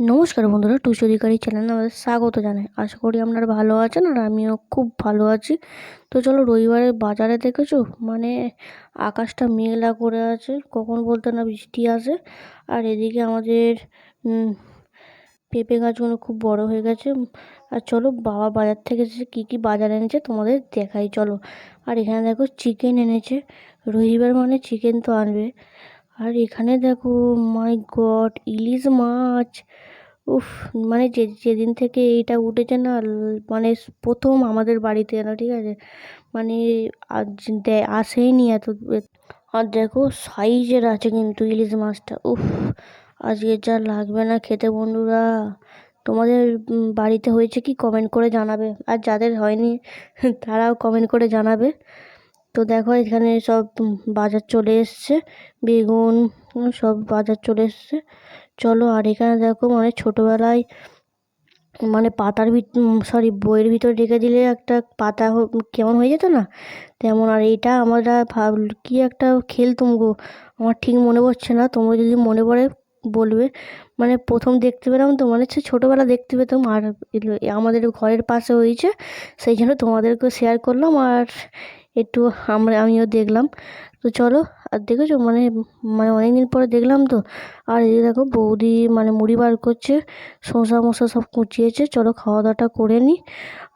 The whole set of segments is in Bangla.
নমস্কার বন্ধুরা টুসু অধিকারী চ্যানেলে আমাদের স্বাগত জানাই। আশা করি আপনারা ভালো আছেন আর আমিও খুব ভালো আছি। তো চলো রবিবারে বাজারে দেখেছ? মানে আকাশটা মেঘলা করে আছে, কখন বলতে না বৃষ্টি আসে। আর এদিকে আমাদের পেঁপে গাছগুলো খুব বড় হয়ে গেছে। আর চলো বাবা বাজার থেকে এসে কী কী বাজার এনেছে তোমাদের দেখাই, চলো। আর এখানে দেখো চিকেন এনেছে। রবিবার মানে চিকেন তো আনবে। আর এখানে দেখো মাই গড ইলিশ মাছ। উফ মানে যে, যেদিন থেকে এইটা উঠেছে না মানে প্রথম আমাদের বাড়িতে এলো ঠিক আছে? মানে আজ আসেইনি এত আর দেখো সাইজের আছে কিন্তু ইলিশ মাছটা, উফ। আজকে যা লাগবে না খেতে বন্ধুরা। তোমাদের বাড়িতে হয়েছে কি? কমেন্ট করে জানাবে। আর যাদের হয়নি, তারাও কমেন্ট করে জানাবে। তো দেখো এখানে সব বাজার চলে এসছে, বেগুন সব বাজার চলে এসছে। চলো আর এখানে দেখো মানে ছোটোবেলায় মানে পাতার ভিত সরি বইয়ের ভিতর রেখে দিলে একটা পাতা কেমন হয়ে যেত না? তেমন আর এটা আমরা ভাব, কি একটা খেলতুম গো, আমার ঠিক মনে পড়ছে না, তোমরা যদি মনে পড়ে বলবে। মানে প্রথম দেখতে পেলাম তো মানে হচ্ছে ছোটোবেলা দেখতে পেতাম আর আমাদের ঘরের পাশে হয়েছে, সেই জন্য তোমাদেরকেও শেয়ার করলাম আর একটু আমরা, আমিও দেখলাম। তো চলো, আর দেখেছ? মানে মানে অনেক দিন পরে দেখলাম তো। আর এই দেখো, বৌদি মানে মুড়ি বার করছে, শসা মশা সব কুচিয়েছে। চলো খাওয়া দাওয়াটা করে নিই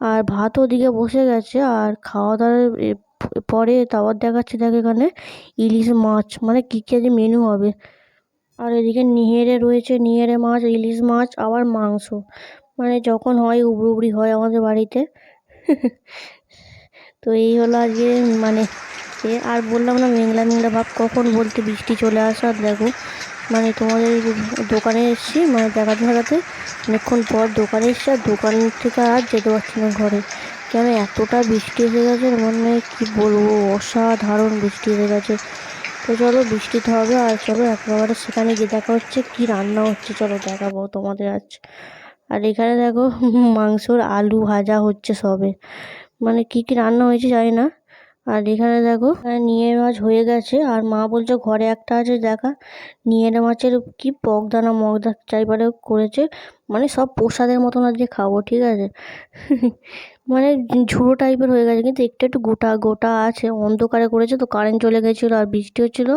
আর ভাত ওদিকে বসে গেছে। আর খাওয়া দাওয়ার পরে তারপর দেখাচ্ছে, দেখ এখানে, ইলিশ মাছ। মানে কী কী যে মেনু হবে। আর এদিকে নিহেরে রয়েছে, নিহেরে মাছ, ইলিশ মাছ, আবার মাংস। মানে যখন হয় উবড়ি উবড়ি হয় আমাদের বাড়িতে। তো এই হলো আজকে মানে এ, আর বললাম না মেঘলা মেঘলা ভাব, কখন বলতে বৃষ্টি চলে আসে দেখো মানে তোমাদের দোকানে এসেছি মানে দেখাতে দেখাতে, অনেকক্ষণ পর দোকানে এসেছি, আর দোকান থেকে আর যেতে পারছি না ঘরে। কেন এতটা বৃষ্টি এসে গেছে মানে কী বলব, অসাধারণ বৃষ্টি এসে গেছে। তো চলো বৃষ্টিতে হবে, আর চলো একেবারে সেখানে গিয়ে দেখা হচ্ছে, কি রান্না হচ্ছে, চলো দেখাবো তোমাদের আজ। আর এখানে দেখো, মাংসর আলু ভাজা হচ্ছে সবে। মানে কী কী রান্না হয়েছে জানি না। আর এখানে দেখো নিয়ে মাছ হয়ে গেছে। আর মা বলছে ঘরে একটা আছে, দেখা। নিয়ে মাছের কি পগদানা মগদা চাইবারে করেছে। মানে সব প্রসাদের মতন আজকে খাব, ঠিক আছে? মানে ঝুড়ো টাইপের হয়ে গেছে, কিন্তু একটু একটু গোটা গোটা আছে। অন্ধকারে করেছে তো কারেন্ট চলে গেছিল আর বৃষ্টি হচ্ছিল।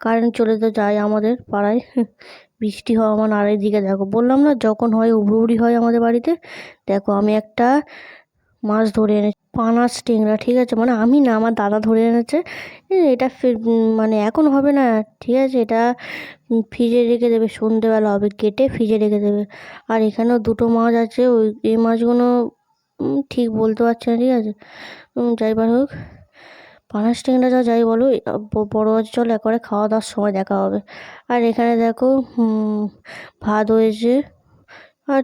কারেন্ট চলে তো যায় আমাদের পাড়ায়। বৃষ্টি হওয়া আমার আর দিকে দেখো। বললাম না, যখন হয় উবড়ি হয় আমাদের বাড়িতে। দেখো, আমি একটা মাছ ধরে এনেছে, পানাস টেংরা, ঠিক আছে? মানে আমি না, আমার দাদা ধরে এনেছে। এটা মানে এখন হবে না, ঠিক আছে? এটা ফ্রিজে রেখে দেবে, সন্ধেবেলা হবে, কেটে ফ্রিজে রেখে দেবে। আর এখানেও দুটো মাছ আছে, ওই, এই মাছগুলো ঠিক বলতে পারছি না, ঠিক আছে? যাই যাইবার হোক। পানাস টেংরা যা, যাই বলো বড় মাছ চল একবারে খাওয়া দাওয়ার সময় দেখা হবে। আর এখানে দেখো ভাত হয়েছে। আর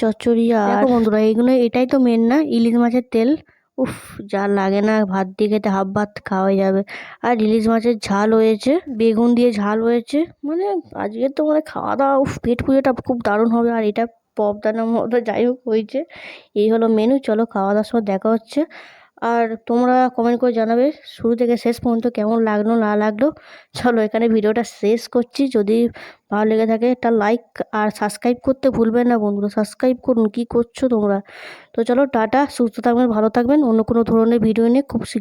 চচ্চড়ি আর বন্ধুরা, এইগুলো, এটাই তো মেন না? ইলিশ মাছের তেল? উফ, যা লাগে না, ভাত দিয়ে খেতে হাফ ভাত খাওয়া যাবে। আর ইলিশ মাছের ঝাল হয়েছে, বেগুন দিয়ে ঝাল হয়েছে। মানে আজকে তো মানে খাওয়া দাওয়া, উফ, পেট পুজোটা খুব দারুণ হবে, আর এটা পপদানার মতো যাই হোক হয়েছে। এই হলো মেনু চলো খাওয়া দাওয়ার সময় দেখা হচ্ছে। আর তোমরা কমেন্ট করে জানাবে শুরু থেকে শেষ পর্যন্ত কেমন লাগল, না লাগল। চলো এখানে ভিডিওটা শেষ করছি। যদি ভালো লেগে থাকে একটা লাইক আর সাবস্ক্রাইব করতে ভুলবেন না বন্ধুরা। সাবস্ক্রাইব করুন, কি করছ তোমরা? তো চলো টাটা, সুস্থ থাকবেন, ভালো থাকবেন। অন্য কোনো ধরনের ভিডিও নিয়ে খুব